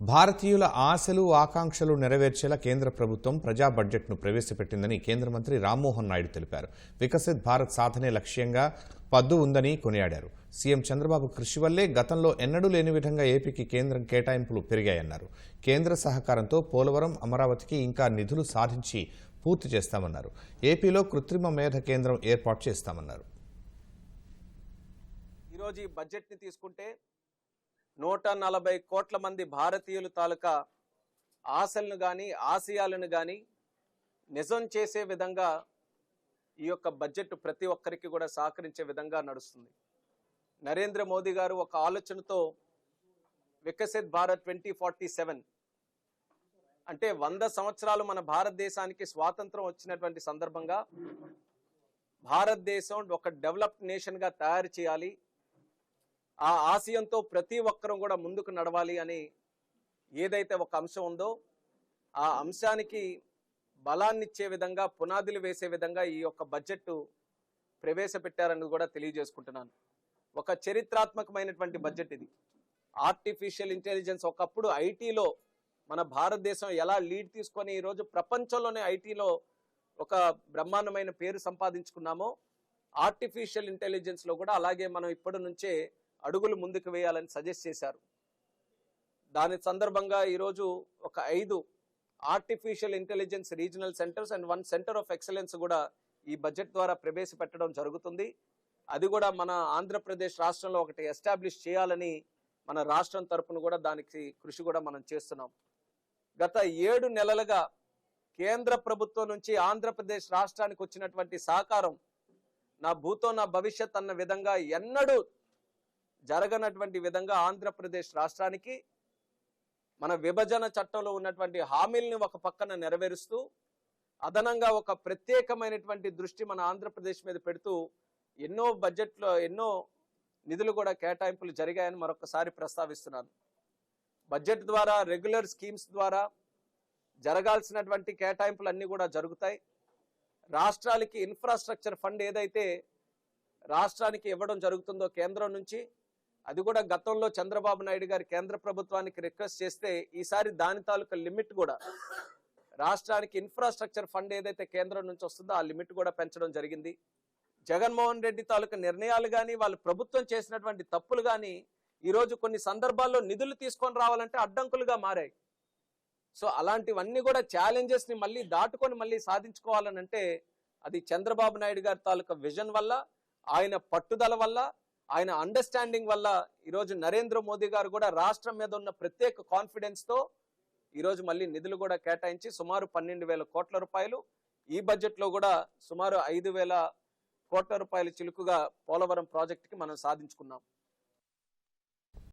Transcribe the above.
భారతీయుల ఆశలు ఆకాంక్షలు నెరవేర్చేలా కేంద్ర ప్రభుత్వం ప్రజా బడ్జెట్ను ప్రవేశపెట్టిందని కేంద్ర మంత్రి రామ్మోహన్ నాయుడు తెలిపారు. వికసిత్ భారత్ సాధనే లక్ష్యంగా పద్దు ఉందని కొనియాడారు. సీఎం చంద్రబాబు కృషి వల్లే గతంలో ఎన్నడూ లేని విధంగా ఏపీకి కేంద్రం కేటాయింపులు పెరిగాయన్నారు. కేంద్ర సహకారంతో పోలవరం అమరావతికి ఇంకా నిధులు సాధించి పూర్తి చేస్తామన్నారు. ఏపీలో కృత్రిమ మేధ కేంద్రం ఏర్పాటు చేస్తామన్నారు. ఈరోజు ఈ బడ్జెట్ని తీసుకుంటే నూట నలభై కోట్ల మంది భారతీయుల తాలూకా ఆశలను కానీ ఆశయాలను కానీ నిజం చేసే విధంగా ఈ యొక్క బడ్జెట్ ప్రతి ఒక్కరికి కూడా సహకరించే విధంగా నడుస్తుంది. నరేంద్ర మోదీ గారు ఒక ఆలోచనతో Viksit Bharat twenty forty seven అంటే వంద సంవత్సరాలు మన భారతదేశానికి స్వాతంత్రం వచ్చినటువంటి సందర్భంగా భారతదేశం ఒక డెవలప్డ్ నేషన్గా తయారు చేయాలి. ఆ ఆశయంతో ప్రతి ఒక్కరూ కూడా ముందుకు నడవాలి అని ఏదైతే ఒక అంశం ఉందో ఆ అంశానికి బలాన్నిచ్చే విధంగా పునాదులు వేసే విధంగా ఈ యొక్క బడ్జెట్ ప్రవేశపెట్టారని కూడా తెలియజేసుకుంటున్నాను. ఒక చరిత్రాత్మకమైనటువంటి బడ్జెట్ ఇది. ఆర్టిఫిషియల్ ఇంటెలిజెన్స్ ఒకప్పుడు ఐటీలో మన భారతదేశం ఎలా లీడ్ తీసుకొని ఈరోజు ప్రపంచంలోనే ఐటీలో ఒక బ్రహ్మాండమైన పేరు సంపాదించుకున్నామో ఆర్టిఫిషియల్ ఇంటెలిజెన్స్లో కూడా అలాగే మనం ఇప్పటి నుంచే అడుగులు ముందుకు వేయాలని సజెస్ట్ చేశారు. దాని సందర్భంగా ఈరోజు ఒక ఐదు artificial intelligence regional centres and one centre of excellence కూడా ఈ బడ్జెట్ ద్వారా ప్రవేశపెట్టడం జరుగుతుంది. అది కూడా మన ఆంధ్రప్రదేశ్ రాష్ట్రంలో ఒకటి ఎస్టాబ్లిష్ చేయాలని మన రాష్ట్రం తరపున కూడా దానికి కృషి కూడా మనం చేస్తున్నాం. గత ఏడు నెలలుగా కేంద్ర ప్రభుత్వం నుంచి ఆంధ్రప్రదేశ్ రాష్ట్రానికి వచ్చినటువంటి సహకారం నా భూతో నా భవిష్యత్ అన్న విధంగా ఎన్నడూ జరగనటువంటి విధంగా ఆంధ్రప్రదేశ్ రాష్ట్రానికి మన విభజన చట్టంలో ఉన్నటువంటి హామీల్ని ఒక పక్కన నెరవేరుస్తూ అదనంగా ఒక ప్రత్యేకమైనటువంటి దృష్టి మన ఆంధ్రప్రదేశ్ మీద పెడుతూ ఎన్నో బడ్జెట్లో ఎన్నో నిధులు కూడా కేటాయింపులు జరిగాయని మరొకసారి ప్రస్తావిస్తున్నాను. బడ్జెట్ ద్వారా రెగ్యులర్ స్కీమ్స్ ద్వారా జరగాల్సినటువంటి కేటాయింపులు అన్నీ కూడా జరుగుతాయి. రాష్ట్రాలకి ఇన్ఫ్రాస్ట్రక్చర్ ఫండ్ ఏదైతే రాష్ట్రానికి ఇవ్వడం జరుగుతుందో కేంద్రం నుంచి అది కూడా గతంలో చంద్రబాబు నాయుడు గారి కేంద్ర ప్రభుత్వానికి రిక్వెస్ట్ చేస్తే ఈసారి దాని తాలూకా లిమిట్ కూడా రాష్ట్రానికి ఇన్ఫ్రాస్ట్రక్చర్ ఫండ్ ఏదైతే కేంద్రం నుంచి వస్తుందో ఆ లిమిట్ కూడా పెంచడం జరిగింది. జగన్మోహన్ రెడ్డి తాలూకా నిర్ణయాలు కానీ వాళ్ళు ప్రభుత్వం చేసినటువంటి తప్పులు కానీ ఈరోజు కొన్ని సందర్భాల్లో నిధులు తీసుకొని రావాలంటే అడ్డంకులుగా మారాయి. సో అలాంటివన్నీ కూడా ఛాలెంజెస్ని మళ్ళీ దాటుకొని మళ్ళీ సాధించుకోవాలని అంటే అది చంద్రబాబు నాయుడు గారి తాలూకా విజన్ వల్ల ఆయన పట్టుదల వల్ల ఆయన అండర్స్టాండింగ్ వల్ల ఈరోజు నరేంద్ర మోదీ గారు కూడా రాష్ట్రం మీద ఉన్న ప్రత్యేక కాన్ఫిడెన్స్తో ఈరోజు మళ్ళీ నిధులు కూడా కేటాయించి సుమారు పన్నెండు వేల కోట్ల రూపాయలు ఈ బడ్జెట్లో కూడా సుమారు ఐదు వేల కోట్ల రూపాయల చిలుకుగా పోలవరం ప్రాజెక్టుకి మనం సాధించుకున్నాం.